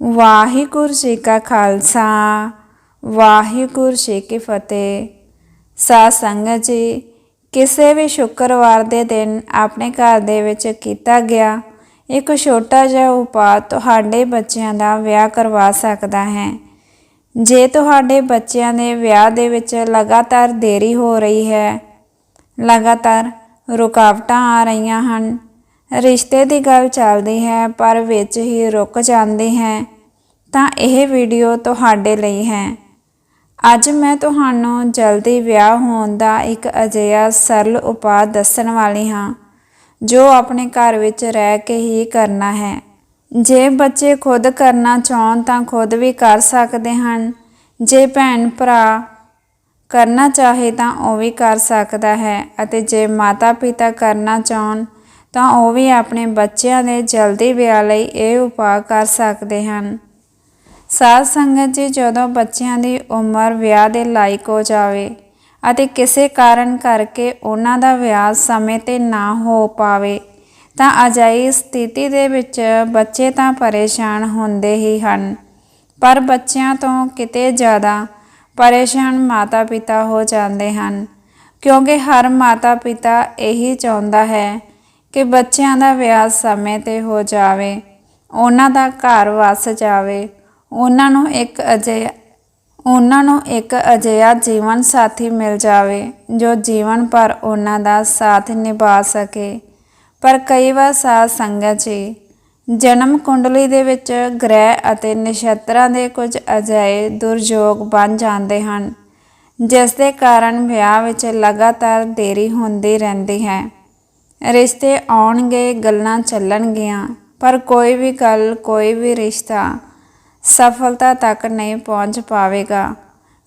ਵਾਹਿਗੁਰੂ ਜੀ ਕਾ ਖਾਲਸਾ, ਵਾਹਿਗੁਰੂ ਜੀ ਕੀ ਫਤਿਹ। ਸਾਧ ਸੰਗਤ ਜੀ, ਕਿਸੇ ਵੀ ਸ਼ੁੱਕਰਵਾਰ ਦੇ ਦਿਨ ਆਪਣੇ ਘਰ ਦੇ ਵਿੱਚ ਕੀਤਾ ਗਿਆ ਇੱਕ ਛੋਟਾ ਜਿਹਾ ਉਪਾਅ ਤੁਹਾਡੇ ਬੱਚਿਆਂ ਦਾ ਵਿਆਹ ਕਰਵਾ ਸਕਦਾ ਹੈ। ਜੇ ਤੁਹਾਡੇ ਬੱਚਿਆਂ ਦੇ ਵਿਆਹ ਦੇ ਵਿੱਚ ਲਗਾਤਾਰ ਦੇਰੀ ਹੋ ਰਹੀ ਹੈ, ਲਗਾਤਾਰ ਰੁਕਾਵਟਾਂ ਆ ਰਹੀਆਂ ਹਨ ਰਿਸ਼ਤੇ ਦੀ ਗੱਲ ਚੱਲਦੀ ਹੈ, ਪਰ ਵਿੱਚ ਹੀ ਰੁਕ ਜਾਂਦੀ ਹੈ। ਤਾਂ ਇਹ ਵੀਡੀਓ ਤੁਹਾਡੇ ਲਈ ਹੈ। ਅੱਜ ਮੈਂ ਤੁਹਾਨੂੰ ਜਲਦੀ ਵਿਆਹ ਹੋਣ ਦਾ ਇੱਕ ਅਜਿਹਾ ਸਰਲ ਉਪਾਅ ਦੱਸਣ ਵਾਲੀ ਹਾਂ, ਜੋ ਆਪਣੇ ਘਰ ਵਿੱਚ ਰਹਿ ਕੇ ਹੀ ਕਰਨਾ ਹੈ। ਜੇ ਬੱਚੇ ਖੁਦ ਕਰਨਾ ਚਾਹਣ ਤਾਂ ਖੁਦ ਵੀ ਕਰ ਸਕਦੇ ਹਨ। ਜੇ ਭੈਣ ਭਰਾ ਕਰਨਾ ਚਾਹੇ ਤਾਂ ਉਹ ਵੀ ਕਰ ਸਕਦਾ ਹੈ ਅਤੇ ਜੇ ਮਾਤਾ ਪਿਤਾ ਕਰਨਾ ਚਾਹਣ ਤਾਂ ਉਹ ਵੀ ਆਪਣੇ ਬੱਚਿਆਂ ਦੇ ਜਲਦੀ ਵਿਆਹ ਲਈ ਇਹ ਉਪਾਅ ਕਰ ਸਕਦੇ ਹਨ। ਸਾਧ ਸੰਗਤ ਜੀ, ਜਦੋਂ ਬੱਚਿਆਂ ਦੀ ਉਮਰ ਵਿਆਹ ਦੇ ਲਾਇਕ ਹੋ ਜਾਵੇ ਅਤੇ ਕਿਸੇ ਕਾਰਨ ਕਰਕੇ ਉਹਨਾਂ ਦਾ ਵਿਆਹ ਸਮੇਂ ਤੇ ਨਾ ਹੋ ਪਾਵੇ, ਤਾਂ ਅਜਾਈ ਸਥਿਤੀ ਦੇ ਵਿੱਚ ਬੱਚੇ ਤਾਂ ਪਰੇਸ਼ਾਨ ਹੁੰਦੇ ਹੀ ਹਨ। ਪਰ ਬੱਚਿਆਂ ਤੋਂ ਕਿਤੇ ਜ਼ਿਆਦਾ ਪਰੇਸ਼ਾਨ ਮਾਤਾ-ਪਿਤਾ ਹੋ ਜਾਂਦੇ ਹਨ, ਕਿਉਂਕਿ ਹਰ ਮਾਤਾ-ਪਿਤਾ ਇਹੀ ਚਾਹੁੰਦਾ ਹੈ ਕਿ ਬੱਚਿਆਂ ਦਾ ਵਿਆਹ ਸਮੇਂ ਤੇ ਹੋ ਜਾਵੇ, ਉਹਨਾਂ ਦਾ ਘਰ ਵਸ ਜਾਵੇ, ਉਹਨਾਂ ਨੂੰ ਇੱਕ ਅਜਿਹਾ, ਉਹਨਾਂ ਨੂੰ ਇੱਕ ਅਜਿਹਾ ਜੀਵਨ ਸਾਥੀ ਮਿਲ ਜਾਵੇ, ਜੋ ਜੀਵਨ ਭਰ ਉਹਨਾਂ ਦਾ ਸਾਥ ਨਿਭਾ ਸਕੇ। ਪਰ ਕਈ ਵਾਰ ਸਾਧ ਸੰਗਤ ਜੀ, ਜਨਮ ਕੁੰਡਲੀ ਦੇ ਵਿੱਚ ਗ੍ਰਹਿ ਅਤੇ ਨਛੱਤਰਾਂ ਦੇ ਕੁਝ ਅਜਿਹੇ ਦੁਰਯੋਗ ਬਣ ਜਾਂਦੇ ਹਨ, ਜਿਸ ਦੇ ਕਾਰਨ ਵਿਆਹ ਵਿੱਚ ਲਗਾਤਾਰ ਦੇਰੀ ਹੁੰਦੀ ਰਹਿੰਦੀ ਹੈ। ਰਿਸ਼ਤੇ ਆਉਣਗੇ, ਗੱਲਾਂ ਚੱਲਣਗੀਆਂ, ਪਰ ਕੋਈ ਵੀ ਗੱਲ, ਕੋਈ ਵੀ ਰਿਸ਼ਤਾ ਸਫਲਤਾ ਤੱਕ ਨਹੀਂ ਪਹੁੰਚ ਪਾਵੇਗਾ।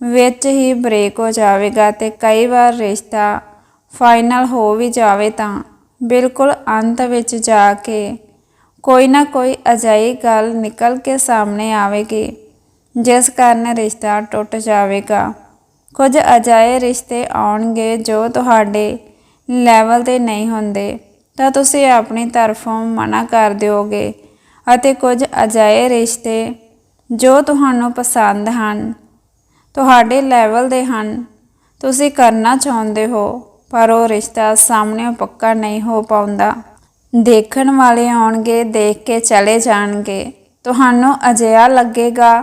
ਵਿੱਚ ਹੀ ਬ੍ਰੇਕ ਹੋ ਜਾਵੇਗਾ ਤੇ ਕਈ ਵਾਰ ਰਿਸ਼ਤਾ ਫਾਈਨਲ ਹੋ ਵੀ ਜਾਵੇ ਤਾਂ ਬਿਲਕੁਲ ਅੰਤ ਵਿੱਚ ਜਾ ਕੇ ਕੋਈ ਨਾ ਕੋਈ ਅਜਾਈ ਗੱਲ ਨਿਕਲ ਕੇ ਸਾਹਮਣੇ ਆਵੇਗੀ, ਜਿਸ ਕਾਰਨ ਰਿਸ਼ਤਾ ਟੁੱਟ ਜਾਵੇਗਾ। ਕੁਝ ਅਜਾਏ ਰਿਸ਼ਤੇ ਆਉਣਗੇ ਜੋ ਤੁਹਾਡੇ ਲੈਵਲ ਤੇ ਨਹੀਂ ਹੁੰਦੇ, ਤਾਂ ਤੁਸੀਂ ਆਪਣੀ ਤਰਫੋਂ ਮਨਾ ਕਰ ਦਿਓਗੇ ਅਤੇ ਕੁਝ ਅਜਾਏ ਰਿਸ਼ਤੇ ਜੋ ਤੁਹਾਨੂੰ ਪਸੰਦ ਹਨ, ਤੁਹਾਡੇ ਲੈਵਲ ਦੇ ਹਨ। ਤੁਸੀਂ ਕਰਨਾ ਚਾਹੁੰਦੇ ਹੋ, ਪਰ ਉਹ ਰਿਸ਼ਤਾ ਸਾਹਮਣੇ ਪੱਕਾ ਨਹੀਂ ਹੋ ਪਾਉਂਦਾ। ਦੇਖਣ ਵਾਲੇ ਆਉਣਗੇ, ਦੇਖ ਕੇ ਚਲੇ ਜਾਣਗੇ। ਤੁਹਾਨੂੰ ਅਜਿਹਾ ਲੱਗੇਗਾ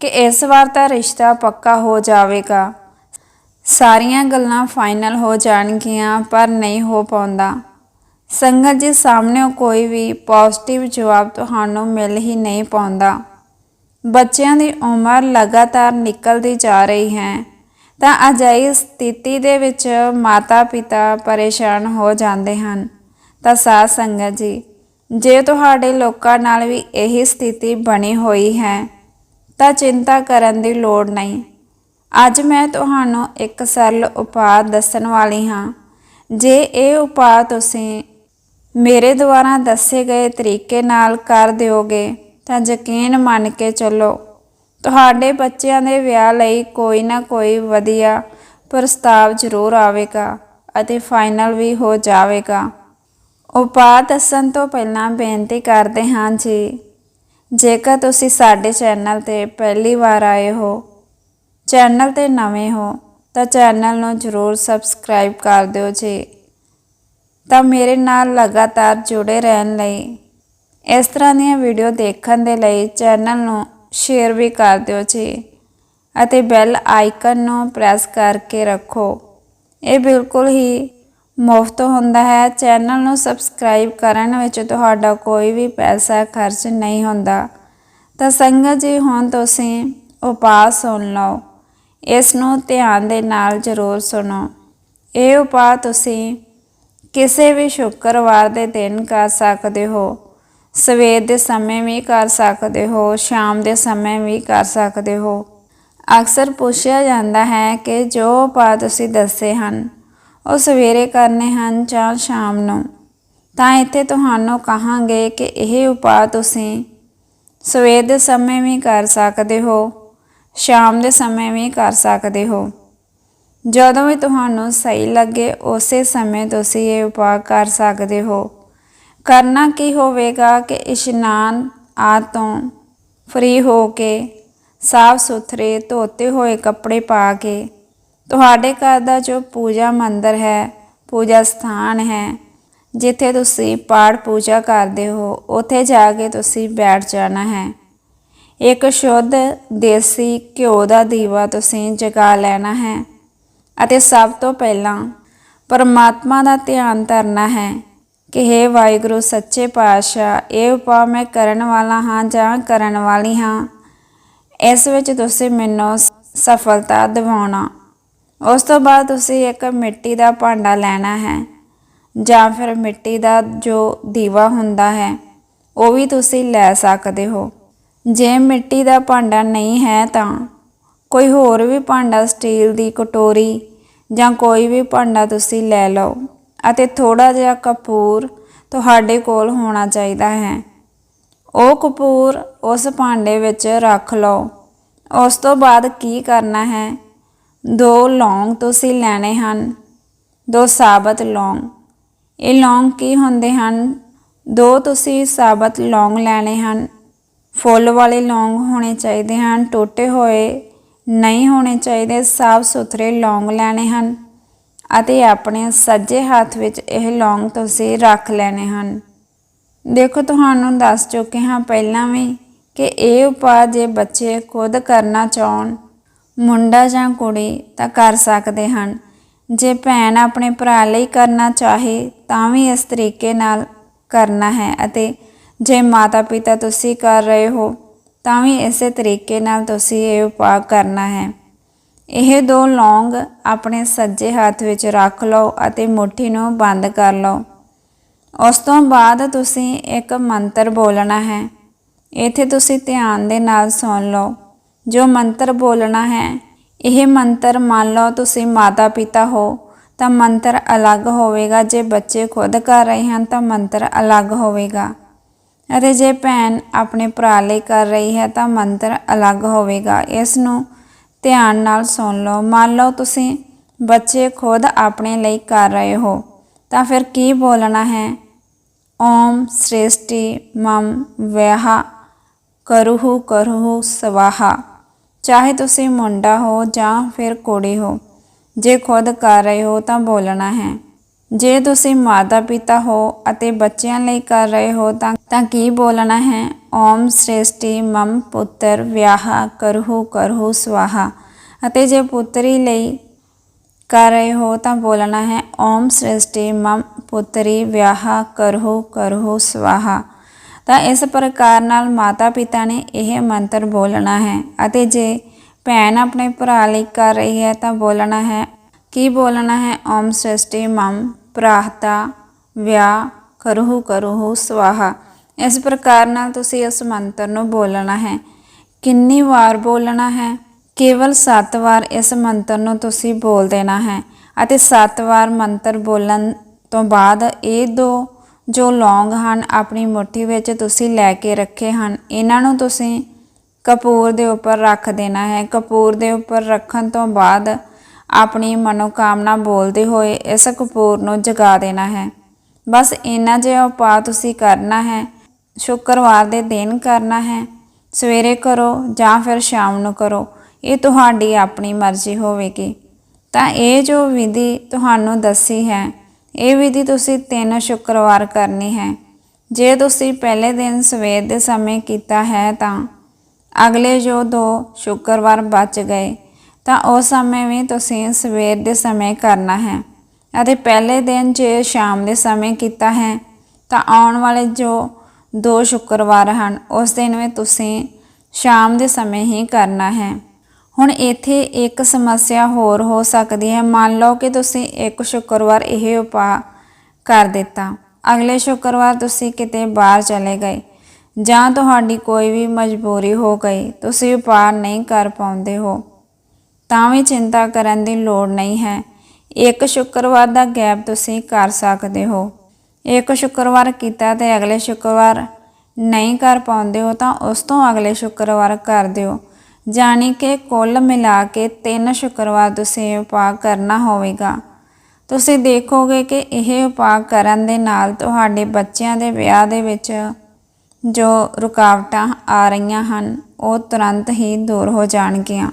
ਕਿ ਇਸ ਵਾਰ ਤਾਂ ਰਿਸ਼ਤਾ ਪੱਕਾ ਹੋ ਜਾਵੇਗਾ। ਸਾਰੀਆਂ ਗੱਲਾਂ ਫਾਈਨਲ ਹੋ ਜਾਣਗੀਆਂ, ਪਰ ਨਹੀਂ ਹੋ ਪਾਉਂਦਾ। ਸੰਗਤ ਜੀ ਸਾਹਮਣੇ ਕੋਈ ਵੀ ਪੋਜ਼ਿਟਿਵ ਜਵਾਬ ਤੁਹਾਨੂੰ ਮਿਲ ਹੀ ਨਹੀਂ ਪਾਉਂਦਾ। ਬੱਚਿਆਂ ਦੀ ਉਮਰ ਲਗਾਤਾਰ ਨਿਕਲਦੀ ਜਾ ਰਹੀ ਹੈ, ਤਾਂ ਅਜਿਹੀ ਸਥਿਤੀ ਦੇ ਵਿੱਚ ਮਾਤਾ-ਪਿਤਾ ਪਰੇਸ਼ਾਨ ਹੋ ਜਾਂਦੇ ਹਨ। ਤਾਂ ਸਾਧ ਸੰਗਤ ਜੀ, ਜੇ ਤੁਹਾਡੇ ਲੋਕਾਂ ਨਾਲ ਵੀ ਇਹੀ ਸਥਿਤੀ ਬਣੀ ਹੋਈ ਹੈ, ਤਾਂ ਚਿੰਤਾ ਕਰਨ ਦੀ ਲੋੜ ਨਹੀਂ। ਅੱਜ ਮੈਂ ਤੁਹਾਨੂੰ ਇੱਕ ਸਰਲ ਉਪਾਅ ਦੱਸਣ ਵਾਲੀ ਹਾਂ। ਜੇ ਇਹ ਉਪਾਅ ਤੁਸੀਂ ਮੇਰੇ ਦੁਆਰਾ ਦੱਸੇ ਗਏ ਤਰੀਕੇ ਨਾਲ ਕਰ ਦਿਓਗੇ, ਤਾਂ ਯਕੀਨ ਮੰਨ ਕੇ ਚੱਲੋ, ਤੁਹਾਡੇ ਬੱਚਿਆਂ ਦੇ ਵਿਆਹ ਲਈ ਕੋਈ ਨਾ ਕੋਈ ਵਧੀਆ ਪ੍ਰਸਤਾਵ ਜ਼ਰੂਰ ਆਵੇਗਾ ਅਤੇ ਫਾਈਨਲ ਵੀ ਹੋ ਜਾਵੇਗਾ। ਉਪਾਅ ਦੱਸਣ ਤੋਂ ਪਹਿਲਾਂ ਬੇਨਤੀ ਕਰਦੇ ਹਾਂ ਜੀ, ਜੇਕਰ ਤੁਸੀਂ ਸਾਡੇ ਚੈਨਲ ਤੇ ਪਹਿਲੀ ਵਾਰ ਆਏ ਹੋ ਚੈਨਲ ਤੇ ਨਵੇਂ ਹੋ ਤਾਂ ਚੈਨਲ ਨੂੰ ਜ਼ਰੂਰ ਸਬਸਕ੍ਰਾਈਬ ਕਰ ਦਿਓ ਜੀ। ਤਾਂ ਮੇਰੇ ਨਾਲ ਲਗਾਤਾਰ ਜੁੜੇ ਰਹਿਣ ਲਈ, ਇਸ ਤਰ੍ਹਾਂ ਦੀਆਂ ਵੀਡੀਓ ਦੇਖਣ ਦੇ ਲਈ ਚੈਨਲ ਨੂੰ ਸ਼ੇਅਰ ਵੀ ਕਰ ਦਿਓ ਜੀ ਅਤੇ ਬੈਲ ਆਈਕਨ ਨੂੰ ਪ੍ਰੈਸ ਕਰਕੇ ਰੱਖੋ। ਇਹ ਬਿਲਕੁਲ ਹੀ ਮੁਫਤ ਹੁੰਦਾ ਹੈ। ਚੈਨਲ ਨੂੰ ਸਬਸਕ੍ਰਾਈਬ ਕਰਨ ਵਿੱਚ ਤੁਹਾਡਾ ਕੋਈ ਵੀ ਪੈਸਾ ਖਰਚ ਨਹੀਂ ਹੁੰਦਾ। ਤਾਂ ਸੰਗਤ ਜੀ, ਹੁਣ ਤੁਸੀਂ ਉਪਾਅ ਸੁਣ ਲਓ। ਇਸ ਨੂੰ ਧਿਆਨ ਦੇ ਨਾਲ ਜ਼ਰੂਰ ਸੁਣੋ। ਇਹ ਉਪਾਅ ਤੁਸੀਂ ਕਿਸੇ ਵੀ ਸ਼ੁੱਕਰਵਾਰ ਦੇ ਦਿਨ ਕਰ ਸਕਦੇ ਹੋ। ਸਵੇਰ ਦੇ ਸਮੇਂ ਵੀ ਕਰ ਸਕਦੇ ਹੋ, ਸ਼ਾਮ ਦੇ ਸਮੇਂ ਵੀ ਕਰ ਸਕਦੇ ਹੋ। ਅਕਸਰ ਪੁੱਛਿਆ ਜਾਂਦਾ ਹੈ ਕਿ ਜੋ ਉਪਾਅ ਤੁਸੀਂ ਦੱਸੇ ਹਨ, ਉਹ ਸਵੇਰੇ ਕਰਨੇ ਹਨ ਜਾਂ ਸ਼ਾਮ ਨੂੰ। ਤਾਂ ਇੱਥੇ ਤੁਹਾਨੂੰ ਕਹਾਂਗੇ ਕਿ ਇਹ ਉਪਾਅ ਤੁਸੀਂ ਸਵੇਰ ਦੇ ਸਮੇਂ ਵੀ ਕਰ ਸਕਦੇ ਹੋ। ਸ਼ਾਮ ਦੇ ਸਮੇਂ ਵੀ ਕਰ ਸਕਦੇ ਹੋ। ਜਦੋਂ ਵੀ ਤੁਹਾਨੂੰ ਸਹੀ ਲੱਗੇ, ਉਸੇ ਸਮੇਂ ਤੁਸੀਂ ਇਹ ਉਪਾਅ ਕਰ ਸਕਦੇ ਹੋ। ਕਰਨਾ ਕੀ ਹੋਵੇਗਾ ਕਿ ਇਸ਼ਨਾਨ ਆ ਤੋਂ ਫ੍ਰੀ ਹੋ ਕੇ ਸਾਫ਼ ਸੁਥਰੇ ਧੋਤੇ ਹੋਏ ਕੱਪੜੇ ਪਾ ਕੇ, ਤੁਹਾਡੇ ਘਰ ਦਾ ਜੋ ਪੂਜਾ ਮੰਦਰ ਹੈ, ਪੂਜਾ ਸਥਾਨ ਹੈ, ਜਿੱਥੇ ਤੁਸੀਂ ਪਾਠ ਪੂਜਾ ਕਰਦੇ ਹੋ, ਉੱਥੇ ਜਾ ਕੇ ਤੁਸੀਂ ਬੈਠ ਜਾਣਾ ਹੈ। ਇੱਕ ਸ਼ੁੱਧ ਦੇਸੀ ਘਿਓ ਦਾ ਦੀਵਾ ਤੁਸੀਂ ਜਗਾ ਲੈਣਾ ਹੈ ਅਤੇ ਸਭ ਤੋਂ ਪਹਿਲਾਂ ਪਰਮਾਤਮਾ ਦਾ ਧਿਆਨ ਧਰਨਾ ਹੈ ਕਿ हे ਵਾਹਿਗੁਰੂ, ਸੱਚੇ ਪਾਤਸ਼ਾਹ, ਇਹ ਉਪਾਅ ਮੈਂ ਕਰਨ ਵਾਲਾ ਹਾਂ ਜਾਂ ਕਰਨ ਵਾਲੀ ਹਾਂ? ਇਸ ਵਿੱਚ ਤੁਸੀਂ ਮੈਨੂੰ ਸ- ਸਫਲਤਾ ਦਿਵਾਉਣਾ। ਉਸ ਤੋਂ ਬਾਅਦ ਤੁਸੀਂ ਇੱਕ ਮਿੱਟੀ ਦਾ ਭਾਂਡਾ ਲੈਣਾ ਹੈ ਜਾਂ ਫਿਰ ਮਿੱਟੀ ਦਾ ਜੋ ਦੀਵਾ ਹੁੰਦਾ ਹੈ, ਉਹ ਵੀ ਤੁਸੀਂ ਲੈ ਸਕਦੇ ਹੋ। ਜੇ ਮਿੱਟੀ ਦਾ ਭਾਂਡਾ ਨਹੀਂ ਹੈ ਤਾਂ ਕੋਈ ਹੋਰ ਵੀ ਭਾਂਡਾ ਸਟੀਲ ਦੀ ਕਟੋਰੀ ਜਾਂ ਕੋਈ ਵੀ ਭਾਂਡਾ ਤੁਸੀਂ ਲੈ ਲਓ ਅਤੇ ਥੋੜਾ ਜਿਹਾ ਕਪੂਰ ਤੁਹਾਡੇ ਕੋਲ ਹੋਣਾ ਚਾਹੀਦਾ ਹੈ। ਉਹ ਕਪੂਰ ਉਸ ਭਾਂਡੇ ਵਿੱਚ ਰੱਖ ਲਓ। ਉਸ ਤੋਂ ਬਾਅਦ ਕੀ ਕਰਨਾ ਹੈ? ਦੋ ਲੌਂਗ ਤੁਸੀਂ ਲੈਣੇ ਹਨ। ਦੋ ਸਾਬਤ ਲੌਂਗ। ਇਹ ਲੌਂਗ ਕੀ ਹੁੰਦੇ ਹਨ? ਦੋ ਤੁਸੀਂ ਸਾਬਤ ਲੌਂਗ ਲੈਣੇ ਹਨ। ਫੁੱਲ ਵਾਲੇ ਲੌਂਗ ਹੋਣੇ ਚਾਹੀਦੇ ਹਨ, ਟੋਟੇ ਹੋਏ ਨਹੀਂ ਹੋਣੇ ਚਾਹੀਦੇ, ਸਾਫ਼ ਸੁਥਰੇ ਲੌਂਗ ਲੈਣੇ ਹਨ ਅਤੇ ਆਪਣੇ ਸੱਜੇ ਹੱਥ ਵਿੱਚ ਇਹ ਲੌਂਗ ਤੁਸੀਂ ਰੱਖ ਲੈਣੇ ਹਨ। ਦੇਖੋ, ਤੁਹਾਨੂੰ ਦੱਸ ਚੁੱਕੇ ਹਾਂ ਪਹਿਲਾਂ ਵੀ ਕਿ ਇਹ ਉਪਾਅ ਜੇ ਬੱਚੇ ਖੁਦ ਕਰਨਾ ਚਾਹਣ, ਮੁੰਡਾ ਜਾਂ ਕੁੜੀ, ਤਾਂ ਕਰ ਸਕਦੇ ਹਨ। ਜੇ ਭੈਣ ਆਪਣੇ ਭਰਾ ਲਈ ਕਰਨਾ ਚਾਹੇ, ਤਾਂ ਵੀ ਇਸ ਤਰੀਕੇ ਨਾਲ ਕਰਨਾ ਹੈ ਅਤੇ ਜੇ ਮਾਤਾ ਪਿਤਾ ਤੁਸੀਂ ਕਰ ਰਹੇ ਹੋ, ਤਾਂ ਵੀ ਇਸੇ ਤਰੀਕੇ ਨਾਲ ਤੁਸੀਂ ਇਹ ਉਪਾਅ ਕਰਨਾ ਹੈ। ਇਹ ਦੋ ਲੌਂਗ ਆਪਣੇ ਸੱਜੇ ਹੱਥ ਵਿੱਚ ਰੱਖ ਲਓ ਅਤੇ ਮੁਠੀ ਨੂੰ ਬੰਦ ਕਰ ਲਓ। ਉਸ ਤੋਂ ਬਾਅਦ ਤੁਸੀਂ ਇੱਕ ਮੰਤਰ ਬੋਲਣਾ ਹੈ। ਇੱਥੇ ਤੁਸੀਂ ਧਿਆਨ ਦੇ ਨਾਲ ਸੁਣ ਲਓ। ਜੋ ਮੰਤਰ ਬੋਲਣਾ ਹੈ, ਇਹ ਮੰਤਰ ਮੰਨ ਲਓ ਤੁਸੀਂ ਮਾਤਾ ਪਿਤਾ ਹੋ, ਤਾਂ ਮੰਤਰ ਅਲੱਗ ਹੋਵੇਗਾ। ਜੇ ਬੱਚੇ ਖੁਦ ਕਰ ਰਹੇ ਹਨ, ਤਾਂ ਮੰਤਰ ਅਲੱਗ ਹੋਵੇਗਾ। ਅਤੇ ਜੇ ਭੈਣ ਆਪਣੇ ਭਰਾ ਲਈ ਕਰ ਰਹੀ ਹੈ ਤਾਂ ਮੰਤਰ ਅਲੱਗ ਹੋਵੇਗਾ। ਇਸ ਨੂੰ ਧਿਆਨ ਨਾਲ ਸੁਣ ਲਓ। ਮੰਨ ਲਓ ਤੁਸੀਂ ਬੱਚੇ ਖੁਦ ਆਪਣੇ ਲਈ ਕਰ ਰਹੇ ਹੋ, ਤਾਂ ਫਿਰ ਕੀ ਬੋਲਣਾ ਹੈ? ਓਮ ਸ੍ਰੇਸ਼ਟੀ ਮਮ ਵਿਆਹ ਕਰੁਹੁ ਕਰੁਹੁ ਸਵਾਹਾ। ਚਾਹੇ ਤੁਸੀਂ ਮੁੰਡਾ ਹੋ ਜਾਂ ਫਿਰ ਕੁੜੀ ਹੋ, ਜੇ ਖੁਦ ਕਰ ਰਹੇ ਹੋ ਤਾਂ ਬੋਲਣਾ ਹੈ। ਜੇ ਤੁਸੀਂ ਮਾਤਾ ਪਿਤਾ ਹੋ ਅਤੇ ਬੱਚਿਆਂ ਲਈ ਕਰ ਰਹੇ ਹੋ ਤਾਂ ਤਾਂ ਕੀ ਬੋਲਣਾ ਹੈ? ਓਮ ਸ੍ਰੇਸ਼ਟੀ ਮਮ ਪੁੱਤਰ ਵਿਆਹ ਕਰਹੁ ਕਰਹੁ ਸਵਾਹਾ। ਅਤੇ ਜੇ ਪੁੱਤਰੀ ਲਈ ਕਰ ਰਹੇ ਹੋ ਤਾਂ ਬੋਲਣਾ ਹੈ, ਓਮ ਸ੍ਰੇਸ਼ਟੀ ਮਮ ਪੁੱਤਰੀ ਵਿਆਹ ਕਰਹੁ ਕਰਹੁ ਸਵਾਹਾ। ਤਾਂ ਇਸ ਪ੍ਰਕਾਰ ਨਾਲ ਮਾਤਾ ਪਿਤਾ ਨੇ ਇਹ ਮੰਤਰ ਬੋਲਣਾ ਹੈ ਅਤੇ ਜੇ ਭੈਣ ਆਪਣੇ ਭਰਾ ਲਈ ਕਰ ਰਹੀ ਹੈ ਤਾਂ ਬੋਲਣਾ ਹੈ, ਕੀ ਬੋਲਣਾ ਹੈ? ਓਮ ਸ੍ਰਿਸ਼ਟੀ ਮਮ ਪ੍ਰਾਹਤਾ, ਵਿਆਹ, ਕਰਹੁ ਕਰਹੁ, ਸਵਾਹਾ। ਇਸ ਪ੍ਰਕਾਰ ਨਾਲ ਤੁਸੀਂ ਇਸ ਮੰਤਰ ਨੂੰ ਬੋਲਣਾ ਹੈ। ਕਿੰਨੀ ਵਾਰ ਬੋਲਣਾ ਹੈ? ਕੇਵਲ 7 ਵਾਰ ਇਸ ਮੰਤਰ ਨੂੰ ਤੁਸੀਂ ਬੋਲ ਦੇਣਾ ਹੈ ਅਤੇ 7 ਵਾਰ ਮੰਤਰ ਬੋਲਣ ਤੋਂ ਬਾਅਦ ਇਹ ਦੋ ਜੋ ਲੌਂਗ ਹਨ, ਆਪਣੀ ਮੁੱਠੀ ਵਿੱਚ ਤੁਸੀਂ ਲੈ ਕੇ ਰੱਖੇ ਹਨ, ਇਹਨਾਂ ਨੂੰ ਤੁਸੀਂ ਕਪੂਰ ਦੇ ਉੱਪਰ ਰੱਖ ਦੇਣਾ ਹੈ। ਕਪੂਰ ਦੇ ਉੱਪਰ ਰੱਖਣ ਤੋਂ ਬਾਅਦ ਆਪਣੀ ਮਨੋਕਾਮਨਾ ਬੋਲਦੇ ਹੋਏ ਇਸ ਕਪੂਰ ਨੂੰ ਜਗਾ ਦੇਣਾ ਹੈ। ਬਸ ਇੰਨਾ ਜਿਹਾ ਉਪਾਅ ਤੁਸੀਂ ਕਰਨਾ ਹੈ। ਸ਼ੁੱਕਰਵਾਰ ਦੇ ਦਿਨ ਕਰਨਾ ਹੈ। ਸਵੇਰੇ ਕਰੋ ਜਾਂ ਫਿਰ ਸ਼ਾਮ ਨੂੰ ਕਰੋ। ਇਹ ਤੁਹਾਡੀ ਆਪਣੀ ਮਰਜ਼ੀ ਹੋਵੇਗੀ। ਤਾਂ ਇਹ ਜੋ ਵਿਧੀ ਤੁਹਾਨੂੰ ਦੱਸੀ ਹੈ, ਇਹ ਵਿਧੀ ਤੁਸੀਂ ਤਿੰਨ ਸ਼ੁੱਕਰਵਾਰ ਕਰਨੀ ਹੈ। ਜੇ ਤੁਸੀਂ ਪਹਿਲੇ ਦਿਨ ਸਵੇਰ ਦੇ ਸਮੇਂ ਕੀਤਾ ਹੈ ਤਾਂ ਅਗਲੇ ਜੋ ਦੋ ਸ਼ੁੱਕਰਵਾਰ ਬਚ ਗਏ ਤਾਂ ਉਸ ਸਮੇਂ ਵੀ ਤੁਸੀਂ ਸਵੇਰ ਦੇ ਸਮੇਂ ਕਰਨਾ ਹੈ ਅਤੇ ਪਹਿਲੇ ਦਿਨ ਜੇ ਸ਼ਾਮ ਦੇ ਸਮੇਂ ਕੀਤਾ ਹੈ, ਤਾਂ ਆਉਣ ਵਾਲੇ ਜੋ ਦੋ ਸ਼ੁੱਕਰਵਾਰ ਹਨ, ਉਸ ਦਿਨ ਵੀ ਤੁਸੀਂ ਸ਼ਾਮ ਦੇ ਸਮੇਂ ਹੀ ਕਰਨਾ ਹੈ। ਹੁਣ ਇੱਥੇ ਇੱਕ ਸਮੱਸਿਆ ਹੋਰ ਹੋ ਸਕਦੀ ਹੈ। ਮੰਨ ਲਓ ਕਿ ਤੁਸੀਂ ਇੱਕ ਸ਼ੁੱਕਰਵਾਰ ਇਹ ਉਪਾਅ ਕਰ ਦਿੱਤਾ। ਅਗਲੇ ਸ਼ੁੱਕਰਵਾਰ ਤੁਸੀਂ ਕਿਤੇ ਬਾਹਰ ਚਲੇ ਗਏ ਜਾਂ ਤੁਹਾਡੀ ਕੋਈ ਵੀ ਮਜਬੂਰੀ ਹੋ ਗਈ, ਤੁਸੀਂ ਉਪਾਅ ਨਹੀਂ ਕਰ ਪਾਉਂਦੇ ਹੋ। ਤਾਂ ਵੀ ਚਿੰਤਾ ਕਰਨ ਦੀ ਲੋੜ ਨਹੀਂ ਹੈ। ਇੱਕ ਸ਼ੁੱਕਰਵਾਰ ਦਾ ਗੈਪ ਤੁਸੀਂ ਕਰ ਸਕਦੇ ਹੋ। ਇੱਕ ਸ਼ੁੱਕਰਵਾਰ ਕੀਤਾ ਤੇ ਅਗਲੇ ਸ਼ੁੱਕਰਵਾਰ ਨਹੀਂ ਕਰ ਪਾਉਂਦੇ ਹੋ ਤਾਂ ਉਸ ਤੋਂ ਅਗਲੇ ਸ਼ੁੱਕਰਵਾਰ ਕਰ ਦਿਓ। ਜਾਣੀ ਕਿ ਕੁੱਲ ਮਿਲਾ ਕੇ ਤਿੰਨ ਸ਼ੁੱਕਰਵਾਰ ਤੁਸੀਂ ਇਹ ਉਪਾਅ ਕਰਨਾ ਹੋਵੇਗਾ। ਤੁਸੀਂ ਦੇਖੋਗੇ ਕਿ ਇਹ ਉਪਾਅ ਕਰਨ ਦੇ ਨਾਲ ਤੁਹਾਡੇ ਬੱਚਿਆਂ ਦੇ ਵਿਆਹ ਦੇ ਵਿੱਚ ਜੋ ਰੁਕਾਵਟਾਂ ਆ ਰਹੀਆਂ ਹਨ, ਉਹ ਤੁਰੰਤ ਹੀ ਦੂਰ ਹੋ ਜਾਣਗੀਆਂ।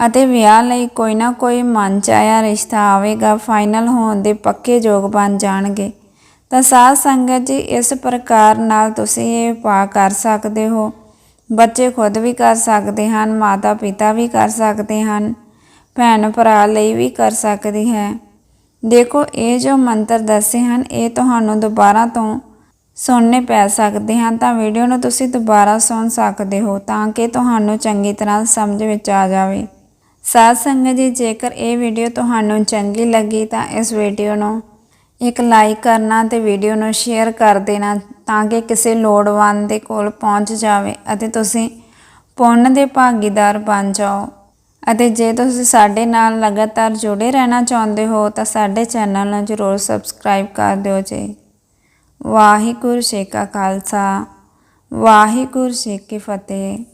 ਅਤੇ ਵਿਆਹ ਲਈ ਕੋਈ ਨਾ ਕੋਈ ਮਨ ਚਾਹਿਆ ਰਿਸ਼ਤਾ ਆਵੇਗਾ ਫਾਈਨਲ ਹੋਣ ਦੇ ਪੱਕੇ ਯੋਗ ਬਣ ਜਾਣਗੇ। ਤਾਂ ਸਾਧ ਸੰਗਤ ਜੀ, ਇਸ ਪ੍ਰਕਾਰ ਨਾਲ ਤੁਸੀਂ ਇਹ ਉਪਾਅ ਕਰ ਸਕਦੇ ਹੋ। ਬੱਚੇ ਖੁਦ ਵੀ ਕਰ ਸਕਦੇ ਹਨ ਮਾਤਾ ਪਿਤਾ ਵੀ ਕਰ ਸਕਦੇ ਹਨ ਭੈਣ ਭਰਾ ਲਈ ਵੀ ਕਰ ਸਕਦੀ ਹੈ। ਦੇਖੋ, ਇਹ ਜੋ ਮੰਤਰ ਦੱਸੇ ਹਨ, ਇਹ ਤੁਹਾਨੂੰ ਦੁਬਾਰਾ ਤੋਂ ਸੁਣਨੇ ਪੈ ਸਕਦੇ ਹਨ। ਤਾਂ ਵੀਡੀਓ ਨੂੰ ਤੁਸੀਂ ਦੁਬਾਰਾ ਸੁਣ ਸਕਦੇ ਹੋ, ਤਾਂ ਕਿ ਤੁਹਾਨੂੰ ਚੰਗੀ ਤਰ੍ਹਾਂ ਸਮਝ ਵਿੱਚ ਆ ਜਾਵੇ। ਸਾਧ ਸੰਗਤ ਜੀ, ਜੇਕਰ ਇਹ ਵੀਡੀਓ ਤੁਹਾਨੂੰ ਚੰਗੀ ਲੱਗੀ ਤਾਂ ਇਸ ਵੀਡੀਓ ਨੂੰ ਇੱਕ ਲਾਈਕ ਕਰਨਾ ਤੇ ਵੀਡੀਓ ਨੂੰ ਸ਼ੇਅਰ ਕਰ ਦੇਣਾ ਤਾਂ ਕਿ ਕਿਸੇ ਲੋੜਵੰਦ ਦੇ ਕੋਲ ਪਹੁੰਚ ਜਾਵੇ ਅਤੇ ਤੁਸੀਂ ਪੁੰਨ ਦੇ ਭਾਗੀਦਾਰ ਬਣ ਜਾਓ। ਅਤੇ ਜੇ ਤੁਸੀਂ ਸਾਡੇ ਨਾਲ ਲਗਾਤਾਰ ਜੁੜੇ ਰਹਿਣਾ ਚਾਹੁੰਦੇ ਹੋ ਤਾਂ ਸਾਡੇ ਚੈਨਲ ਨੂੰ ਜ਼ਰੂਰ ਸਬਸਕ੍ਰਾਈਬ ਕਰ ਦਿਓ ਜੀ। ਵਾਹਿਗੁਰੂ ਜੀ ਕਾ ਖਾਲਸਾ, ਵਾਹਿਗੁਰੂ ਜੀ ਕੀ ਫਤਿਹ।